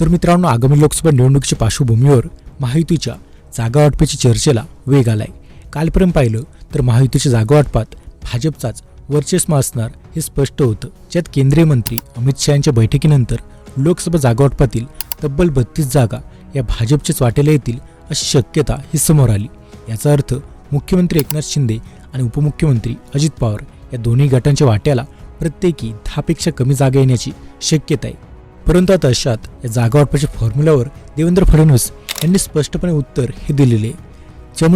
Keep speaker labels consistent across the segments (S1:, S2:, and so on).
S1: तर मित्रांनो आगामी लोकसभा निवडणुकीच्या पार्श्वभूमीवर महायुतीच्या जागा वाटपाच्या चर्चेला वेग आलाय. कालपर्यंत पाहिलं तर महायुतीच्या जागा वाटपात भाजपचाच वर्चस्व असणार हे स्पष्ट होतं. ज्यात केंद्रीय मंत्री अमित शहा यांच्या बैठकीनंतर लोकसभा जागा वाटपातील तब्बल बत्तीस जागा या भाजपच्याच वाटेला येतील अशी शक्यता ही समोर आली. याचा अर्थ मुख्यमंत्री एकनाथ शिंदे आणि उपमुख्यमंत्री अजित पवार या दोन्ही गटांच्या वाट्याला प्रत्येकी दहापेक्षा कमी जागा येण्याची शक्यता आहे. परंतु आता अशात या जागा वाटपाच्या फॉर्म्युल्यावर देवेंद्र फडणवीस यांनी स्पष्टपणे उत्तर हे दिलेले आहे.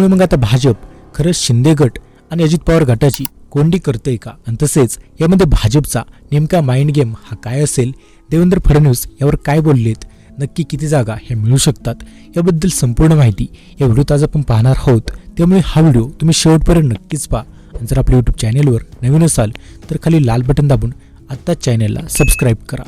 S1: मग आता भाजप खरंच शिंदे गट आणि अजित पवार गटाची कोंडी करतंय का? आणि तसेच यामध्ये भाजपचा नेमका माइंड गेम हा काय असेल? देवेंद्र फडणवीस यावर काय बोललेत? नक्की किती जागा ह्या मिळू शकतात? याबद्दल संपूर्ण माहिती या व्हिडिओत आज आपण पाहणार आहोत. त्यामुळे हा व्हिडिओ तुम्ही शेवटपर्यंत नक्कीच पहा. आणि जर आपल्या यूट्यूब चॅनेलवर नवीन असाल तर खाली लाल बटन दाबून आत्ताच चॅनेलला सबस्क्राईब करा.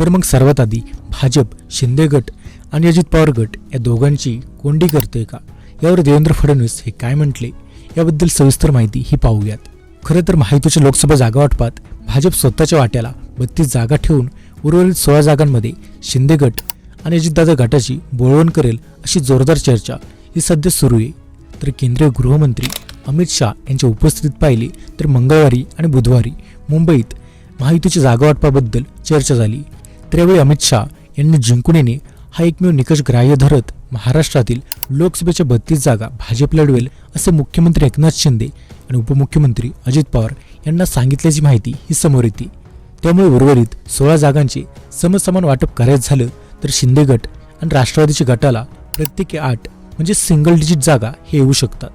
S1: तर मग सर्वात आधी भाजप शिंदे गट आणि अजित पवार गट या दोघांची कोंडी करते का? यावर देवेंद्र फडणवीस हे काय म्हटले? याबद्दल सविस्तर माहिती ही पाहूयात. खरं तर माहितीच्या लोकसभा जागा वाटपात भाजप स्वतःच्या वाट्याला बत्तीस जागा ठेवून उर्वरित सोळा जागांमध्ये शिंदे गट आणि अजितदादा गटाची बोळवण करेल अशी जोरदार चर्चा ही सध्या सुरू आहे. तर केंद्रीय गृहमंत्री अमित शहा यांच्या उपस्थितीत पाहिले तर मंगळवारी आणि बुधवारी मुंबईत महायुतीच्या जागा वाटपाबद्दल चर्चा झाली. त्यावेळी अमित शहा यांनी जिंकून येणे हा एकमेव निकष ग्राह्य धरत महाराष्ट्रातील लोकसभेच्या बत्तीस जागा भाजप लढवेल असे मुख्यमंत्री एकनाथ शिंदे आणि उपमुख्यमंत्री अजित पवार यांना सांगितल्याची माहिती ही समोर येते. त्यामुळे उर्वरित सोळा जागांचे समसमान वाटप करायचं झालं तर शिंदे गट आणि राष्ट्रवादीच्या गटाला प्रत्येकी आठ म्हणजे सिंगल डिजिट जागा हे येऊ शकतात.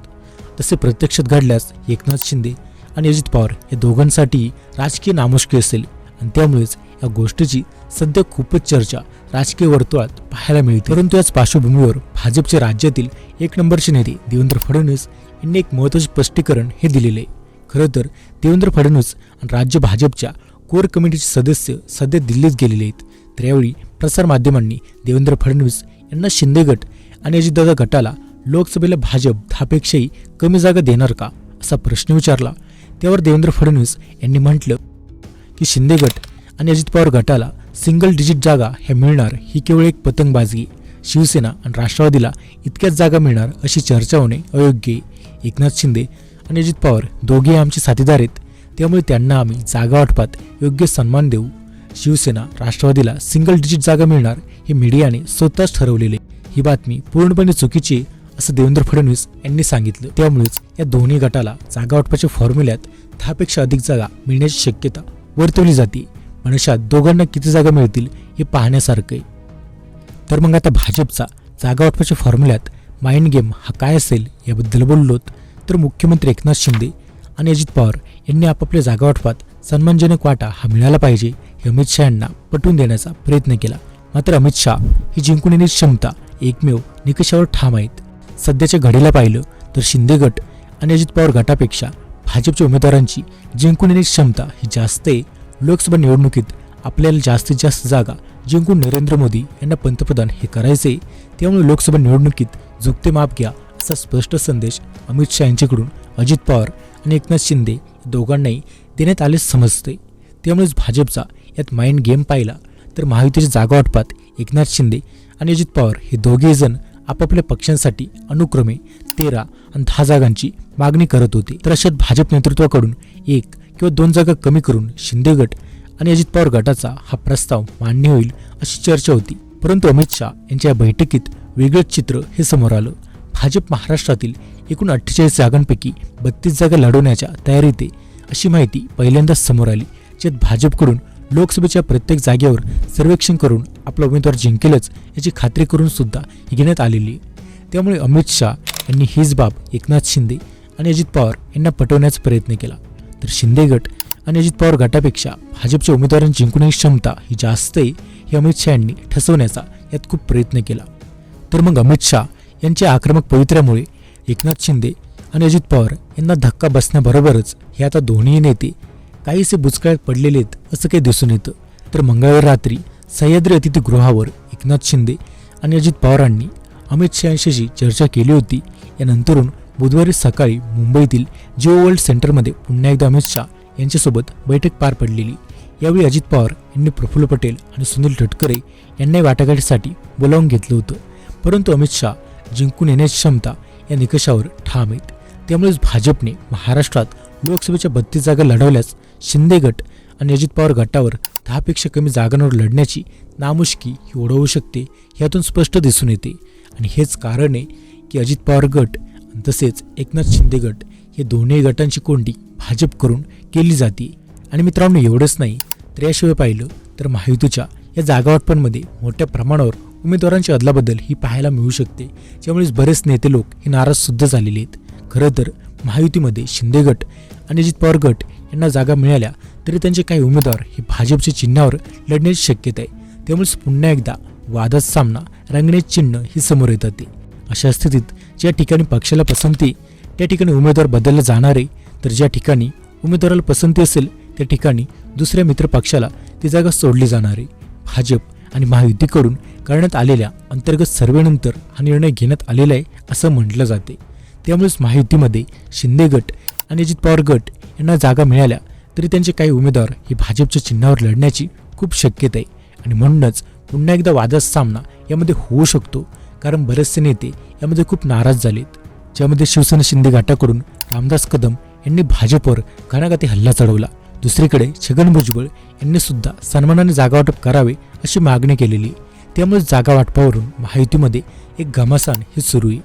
S1: तसे प्रत्यक्षात घडल्यास एकनाथ शिंदे आणि अजित पवार या दोघांसाठी राजकीय नामुष्की असेल आणि त्यामुळेच या गोष्टीची सध्या खूपच चर्चा राजकीय वर्तुळात पाहायला मिळते. परंतु याच पार्श्वभूमीवर भाजपचे राज्यातील एक नंबरचे नेते देवेंद्र फडणवीस यांनी एक महत्त्वाचे स्पष्टीकरण हे दिलेले आहे. खरं तर देवेंद्र फडणवीस आणि राज्य भाजपच्या कोर कमिटीचे सदस्य सध्या दिल्लीत गेलेले आहेत. तर यावेळी प्रसारमाध्यमांनी देवेंद्र फडणवीस यांना शिंदे गट आणि अजितदादा गटाला लोकसभेला भाजप दहापेक्षाही कमी जागा देणार का असा प्रश्न विचारला. त्यावर देवेंद्र फडणवीस यांनी म्हटलं की शिंदे गट आणि अजित पवार गटाला सिंगल डिजिट जागा ह्या मिळणार ही केवळ एक पतंगबाजी. शिवसेना आणि राष्ट्रवादीला इतक्याच जागा मिळणार अशी चर्चा होणे अयोग्य एकनाथ शिंदे आणि अजित पवार दोघे आमचे साथीदार आहेत. त्यामुळे त्यांना आम्ही जागा वाटपात योग्य सन्मान देऊ. शिवसेना राष्ट्रवादीला सिंगल डिजिट जागा मिळणार हे मीडियाने स्वतःच ठरवलेले ही बातमी पूर्णपणे चुकीची असं देवेंद्र फडणवीस यांनी सांगितलं. त्यामुळेच या दोन्ही गटाला जागा वाटपाच्या फॉर्म्युल्यात दहापेक्षा अधिक जागा मिळण्याची शक्यता वर्तवली जाते. मनुष्यात दोघांना किती जागा मिळतील हे पाहण्यासारखं आहे. तर मग आता भाजपचा जागा वाटपाच्या फॉर्म्युल्यात माइंड गेम हा काय असेल याबद्दल बोललोत तर मुख्यमंत्री एकनाथ शिंदे आणि अजित पवार यांनी आपापल्या जागा वाटपात सन्मानजनक वाटा हा मिळाला पाहिजे हे अमित शहा यांना पटवून देण्याचा प्रयत्न केला. मात्र अमित शहा ही जिंकून येण्याची क्षमता एकमेव निकषावर ठाम आहेत. सध्याच्या घडीला पाहिलं तर शिंदे गट आणि अजित पवार गटापेक्षा भाजपच्या उमेदवारांची जिंकून येण्याची क्षमता ही जास्त आहे. लोकसभा निवडणुकीत आपल्याला जास्तीत जास्त जागा जिंकून नरेंद्र मोदी यांना पंतप्रधान हे करायचे त्यामुळे लोकसभा निवडणुकीत झुकते माप घ्या असा स्पष्ट संदेश अमित शहा यांच्याकडून अजित पवार आणि एकनाथ शिंदे दोघांनाही देण्यात आले समजते. त्यामुळेच भाजपचा यात माइंड गेम पाहिला तर महायुतीच्या जागा वाटपात एकनाथ शिंदे आणि अजित पवार हे दोघेही जण आपापल्या पक्षांसाठी अनुक्रमे तेरा आणि दहा जागांची मागणी करत होते. तर अशात भाजप नेतृत्वाकडून एक किंवा दोन जागा कमी करून शिंदे गट आणि अजित पवार गटाचा हा प्रस्ताव मान्य होईल अशी चर्चा होती. परंतु अमित शहा यांच्या या बैठकीत वेगळंच चित्र हे समोर आलं. भाजप महाराष्ट्रातील एकूण अठ्ठेचाळीस जागांपैकी बत्तीस जागा लढवण्याच्या तयारीत आहे अशी माहिती पहिल्यांदाच समोर आली ज्यात भाजपकडून लोकसभेच्या प्रत्येक जागेवर सर्वेक्षण करून आपला उमेदवार जिंकेलच याची खात्री करून सुद्धा ही घेण्यात आलेली. आहे त्यामुळे अमित शहा यांनी हीच बाब एकनाथ शिंदे आणि अजित पवार यांना पटवण्याचा प्रयत्न केला. तर शिंदे गट आणि अजित पवार गटापेक्षा भाजपच्या उमेदवारांची जिंकण्याची क्षमता ही जास्त आहे हे अमित शहा यांनी ठसवण्याचा यात खूप प्रयत्न केला. तर मग अमित शहा यांच्या आक्रमक पवित्र्यामुळे एकनाथ शिंदे आणि अजित पवार यांना धक्का बसण्याबरोबरच हे आता दोन्ही नेते काहीसे बुचकळ्यात पडलेले आहेत असं काही दिसून येतं. तर मंगळवार रात्री सह्याद्री अतिथीगृहावर एकनाथ शिंदे आणि अजित पवारांनी अमित शहा यांच्याशी चर्चा केली होती. यानंतरून बुधवारी सकाळी मुंबईतील जिओ वर्ल्ड सेंटरमध्ये पुन्हा एकदा अमित शहा यांच्यासोबत बैठक पार पडलेली. यावेळी अजित पवार यांनी प्रफुल्ल पटेल आणि सुनील तटकरे यांनाही वाटाघाटीसाठी बोलावून घेतलं होतं. परंतु अमित शहा जिंकून येण्याची क्षमता या निकषावर ठाम आहेत. त्यामुळेच भाजपने महाराष्ट्रात लोकसभेच्या बत्तीस जागा लढवल्यास शिंदे गट आणि अजित पवार गटावर दहापेक्षा कमी जागांवर लढण्याची नामुष्की ही ओढवू शकते यातून स्पष्ट दिसून येते. आणि हेच कारण आहे की अजित पवार गट तसेच एकनाथ शिंदे गट हे दोन्ही गटांची कोंडी भाजप करून केली जाते. आणि मित्रांनो एवढंच नाही तर याशिवाय पाहिलं तर महायुतीच्या या जागावाटपांमध्ये मोठ्या प्रमाणावर उमेदवारांची अदलाबदल ही पाहायला मिळू शकते. त्यामुळेच बरेच नेते लोक हे नाराजसुद्धा झालेले आहेत. खरं तर महायुतीमध्ये शिंदे गट आणि अजित पवार गट यांना जागा मिळाल्या तरी त्यांचे काही उमेदवार हे भाजपच्या चिन्हावर लढण्याची शक्यता आहे. त्यामुळेच पुन्हा एकदा वादात सामना रंगण्याचे चिन्ह ही समोर येतात अशा स्थितीत ज्या ठिकाणी पक्षाला पसंती त्या ठिकाणी उमेदवार बदलले जाणार आहे तर ज्या ठिकाणी उमेदवाराला पसंती असेल त्या ठिकाणी दुसऱ्या मित्र पक्षाला ती जागा सोडली जाणार. आहे भाजप आणि महायुतीकडून करण्यात आलेल्या अंतर्गत सर्वेनंतर हा निर्णय घेण्यात आलेला आहे असं म्हटलं जाते. त्यामुळेच महायुतीमध्ये शिंदे गट आणि अजित पवार गट यांना जागा मिळाल्या तरी त्यांचे काही उमेदवार हे भाजपच्या चिन्हावर लढण्याची खूप शक्यता आहे. आणि म्हणूनच पुन्हा एकदा वादाचा सामना यामध्ये होऊ शकतो कारण बरेचसे नेते यामध्ये खूप नाराज झालेत. ज्यामध्ये शिवसेना शिंदे गटाकडून रामदास कदम यांनी भाजपवर घणाघाती हल्ला चढवला. दुसरीकडे छगन भुजबळ यांनी सुद्धा सन्मानाने जागावाटप करावे अशी मागणी केलेली. आहे. त्यामुळे जागा वाटपावरून महायुतीमध्ये एक घमासान हे सुरू आहे.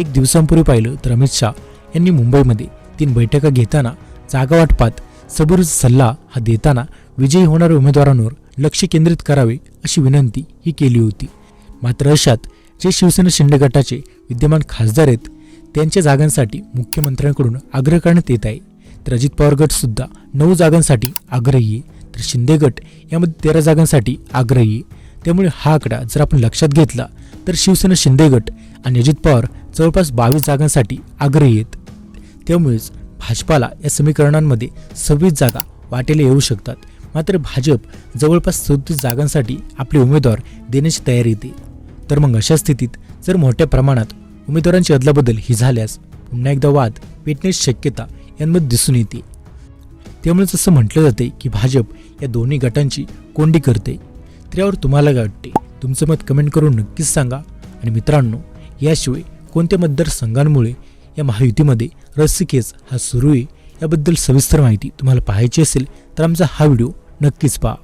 S1: एक दिवसांपूर्वी पाहिलं तर अमित शहा यांनी मुंबईमध्ये तीन बैठका घेताना जागा वाटपात सबुरीचा सल्ला हा देताना विजयी होणाऱ्या उमेदवारांवर लक्ष केंद्रित करावे अशी विनंती ही केली होती. मात्र अशात जे शिवसेना शिंदे गटाचे विद्यमान खासदार आहेत त्यांच्या जागांसाठी मुख्यमंत्र्यांकडून आग्रह करण्यात येत आहे. तर अजित पवार गटसुद्धा नऊ जागांसाठी आग्रही आहे. तर शिंदे गट यामध्ये तेरा जागांसाठी आग्रही आहे. त्यामुळे हा आकडा जर आपण लक्षात घेतला तर शिवसेना शिंदे गट आणि अजित पवार जवळपास बावीस जागांसाठी आग्रही आहेत. त्यामुळेच भाजपाला या समीकरणांमध्ये सव्वीस जागा वाटेला येऊ शकतात. मात्र भाजप जवळपास सदतीस जागांसाठी आपले उमेदवार देण्याची तयारी येते. तर मग अशा स्थितीत जर मोठ्या प्रमाणात उमेदवारांची अदलाबदल ही झाल्यास पुन्हा एकदा वाद पेटण्याची शक्यता यांमध्ये दिसून येते. त्यामुळेच असं म्हटलं जाते की भाजप या दोन्ही गटांची कोंडी करते तर यावर तुम्हाला काय वाटते? तुमचं मत कमेंट करून नक्कीच सांगा. आणि मित्रांनो याशिवाय कोणत्या मतदारसंघांमुळे या महायुतीमध्ये रस्सीखेच हा सुरू आहे याबद्दल सविस्तर माहिती तुम्हाला पाहायची असेल तर आमचा हा व्हिडिओ नक्कीच पहा.